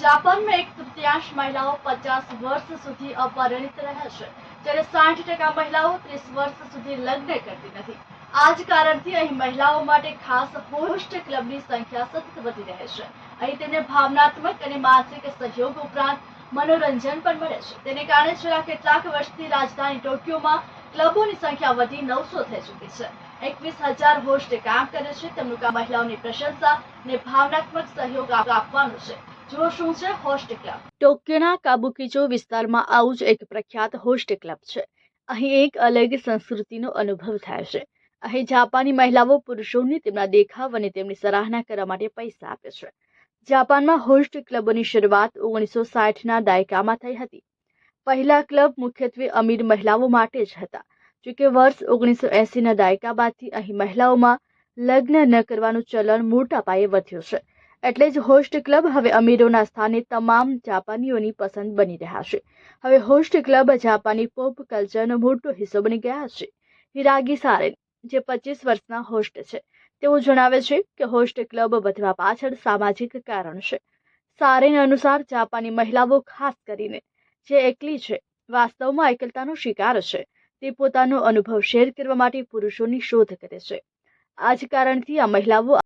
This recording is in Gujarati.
જાપાનમાં એક તૃતીયાંશ મહિલાઓ પચાસ વર્ષ સુધી અપરિણિત રહે જ્યારે સાઠ ટકા મહિલાઓ ત્રીસ વર્ષ સુધી લગ્ન કરતી નથી. આ જ કારણથી અહીં મહિલાઓ માટે ખાસ હોસ્ટ ક્લબની સંખ્યા સતત વધી રહે છે. અહીં તેમને ભાવનાત્મક અને માનસિક સહયોગ ઉપરાંત મનોરંજન પણ મળે છે. તેને કારણે છેલ્લા કેટલાક વર્ષથી રાજધાની ટોક્યોમાં ક્લબોની સંખ્યા વધી નવસો થઈ ચૂકી છે. એકવીસ હજાર હોસ્ટ કામ કરે છે. તેમનું કામ મહિલાઓની પ્રશંસા અને ભાવનાત્મક સહયોગ આપ- આપવાનું છે. શું છે, હોસ્ટ ક્લબ. ટોક્યોના કાબુકીચો વિસ્તારમાં આવું જ એક પ્રખ્યાત હોસ્ટ ક્લબ છે. અહીં એક અલગ સંસ્કૃતિનો અનુભવ થાય છે. અહીં જાપાની મહિલાઓ પુરુષોને તેમના દેખાવ અને તેમની સરાહના કરવા માટે પૈસા આપે છે. જાપાનમાં હોસ્ટ ક્લબોની શરૂઆત ઓગણીસો સાઠના દાયકામાં થઈ હતી. પહેલા ક્લબ મુખ્યત્વે અમીર મહિલાઓ માટે જ હતા. જોકે વર્ષ ઓગણીસો એંસીના દાયકા બાદથી અહીં મહિલાઓમાં લગ્ન ન કરવાનું ચલણ મોટા પાયે વધ્યું છે. એટલે જ હોસ્ટ ક્લબ હવે અમીરોના સ્થાને તમામ જાપાનીઓની પસંદ બની રહ્યા છે. હવે હોસ્ટ ક્લબ જાપાની પોપ કલ્ચરનો મોટો હિસ્સો બની ગયા છે. હિરાગી સારેન, જે પચીસ વર્ષના હોસ્ટ છે, તેઓ જણાવે છે કે હોસ્ટ ક્લબ વધવા પાછળ સામાજિક કારણ છે. સારેન અનુસાર જાપાની મહિલાઓ ખાસ કરીને, જે એકલી છે, વાસ્તવમાં એકલતાનો શિકાર છે, તે પોતાનો અનુભવ શેર કરવા માટે પુરુષોની શોધ કરે છે. આ જ કારણથી આ મહિલાઓ